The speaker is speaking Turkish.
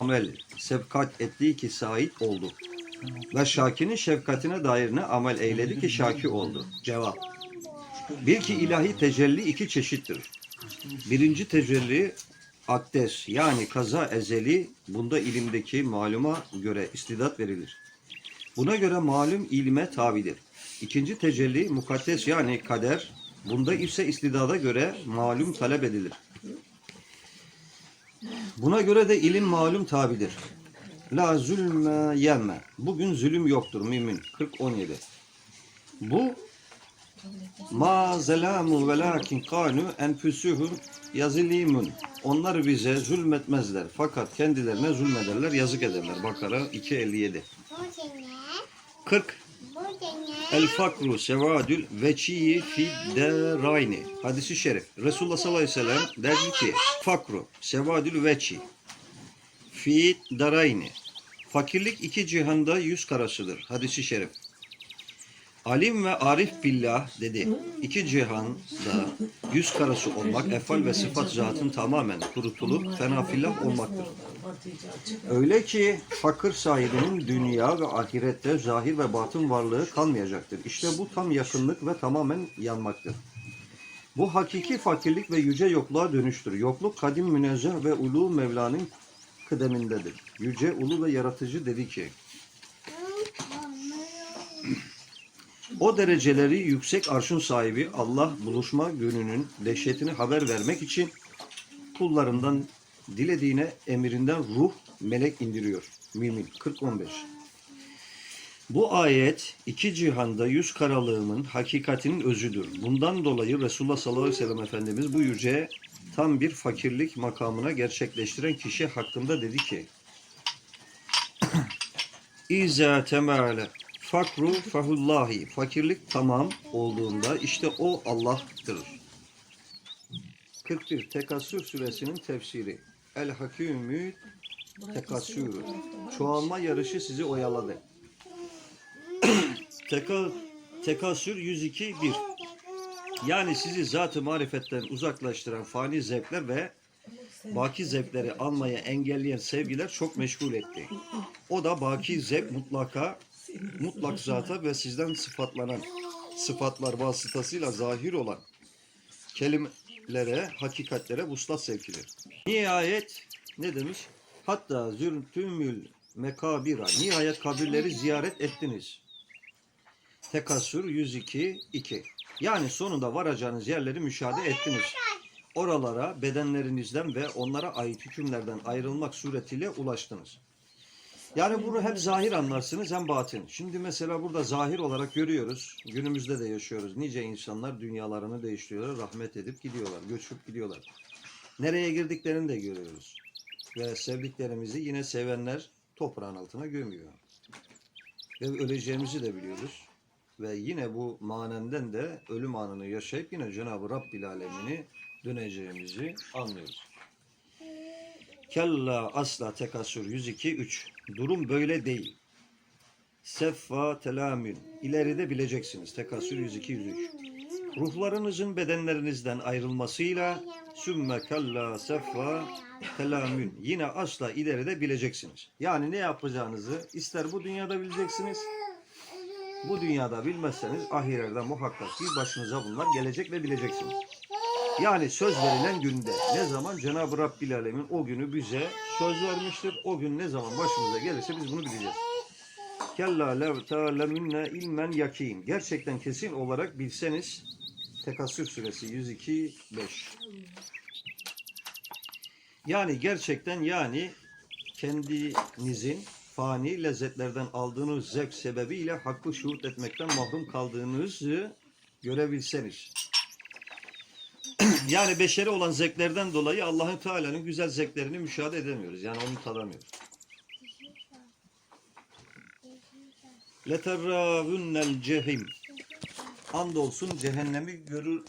amel sevkat ettiği ki sait oldu. Ve Şaki'nin şefkatine dair ne amel eyledi ki Şaki oldu. Cevap. Bir ki ilahi tecelli iki çeşittir. Birinci tecelli akdes yani kaza ezeli bunda ilimdeki maluma göre istidat verilir. Buna göre malum ilme tabidir. İkinci tecelli mukaddes yani kader bunda ise istidada göre malum talep edilir. Buna göre de ilim malum tabidir. La zulme yemme. Bugün zulüm yoktur mümin. 40-17. Bu ma zelamu velakin kanu enfüsühüm yazilimun. Onlar bize zulmetmezler. Fakat kendilerine zulmederler, yazık ederler. Bakara 257. Bu sene, 40. El fakru sevadül veçiyi fi derayni. Hadisi şerif. Resulullah sallallahu aleyhi ve sellem derdi ki fakru sevadül veçi fi darayni. Fakirlik iki cihanda yüz karasıdır. Hadisi şerif. Alim ve arif billah dedi. İki cihanda yüz karası olmak, efal ve sıfat zatın tamamen kurutulup fenafillah olmaktır. Öyle ki fakir sahibinin dünya ve ahirette zahir ve batın varlığı kalmayacaktır. İşte bu tam yakınlık ve tamamen yanmaktır. Bu hakiki fakirlik ve yüce yokluğa dönüştür. Yokluk kadim münezzeh ve ulu Mevla'nın kıdemindedir. Yüce, ulu ve yaratıcı dedi ki, O dereceleri yüksek arşın sahibi Allah buluşma gününün dehşetini haber vermek için kullarından dilediğine emirinden ruh melek indiriyor. Mümin 40-15 Bu ayet iki cihanda yüz karalığımın hakikatinin özüdür. Bundan dolayı Resulullah sallallahu aleyhi ve sellem Efendimiz bu yüce tam bir fakirlik makamına gerçekleştiren kişi hakkında dedi ki İza temale fakru fahullahi fakirlik tamam olduğunda işte o Allah'tır. 41 Tekasür suresinin tefsiri El hakümü tekasürü çoğalma yarışı sizi oyaladı. Teka, tekasür 102 1 yani sizi zat-ı marifetten uzaklaştıran fani zevkler ve baki zevkleri almaya engelleyen sevgiler çok meşgul etti. O da baki zevk mutlaka mutlak zata ve sizden sıfatlanan sıfatlar vasıtasıyla zahir olan kelimelere, hakikatlere vuslat sevkidir. Nihayet ne demiş? Hatta zürtümül mekabira. Nihayet kabirleri ziyaret ettiniz. Tekasür 102 2. Yani sonunda varacağınız yerleri müşahede ettiniz. Oralara bedenlerinizden ve onlara ait hükümlerden ayrılmak suretiyle ulaştınız. Yani bunu hep zahir anlarsınız hem batın. Şimdi mesela burada zahir olarak görüyoruz. Günümüzde de yaşıyoruz. Nice insanlar dünyalarını değiştiriyorlar, rahmet edip gidiyorlar, göçüp gidiyorlar. Nereye girdiklerini de görüyoruz. Ve sevdiklerimizi yine sevenler toprağın altına gömüyor. Ve öleceğimizi de biliyoruz. Ve yine bu manenden de ölüm anını yaşayıp yine Cenab-ı Rabbil Alemini döneceğimizi anlıyoruz. Kella asla tekasür 102 3. Durum böyle değil. Seffa telamün. İleride bileceksiniz. Tekasür 102 103. Ruhlarınızın bedenlerinizden ayrılmasıyla sümme kella seffa telamün. Yine asla ileride bileceksiniz. Yani ne yapacağınızı ister bu dünyada bileceksiniz. Bu dünyada bilmezseniz ahirette muhakkak bir başınıza bunlar gelecek ve bileceksiniz. Yani söz verilen günde ne zaman Cenab-ı Rabbil Alemin o günü bize söz vermiştir. O gün ne zaman başımıza gelirse biz bunu bileceğiz. Kella lev ta'lemunne ilmen yakin. Gerçekten kesin olarak bilseniz Tekasür suresi 102 5. Yani gerçekten yani kendinizin fani lezzetlerden aldığınız zevk sebebiyle hakkı şuhut etmekten mahrum kaldığınızı görebilseniz. Yani beşeri olan zevklerden dolayı Allah'ın Teala'nın güzel zevklerini müşahede edemiyoruz. Yani onu tadamıyoruz. Leterravunnel cehim. Andolsun cehennemi görür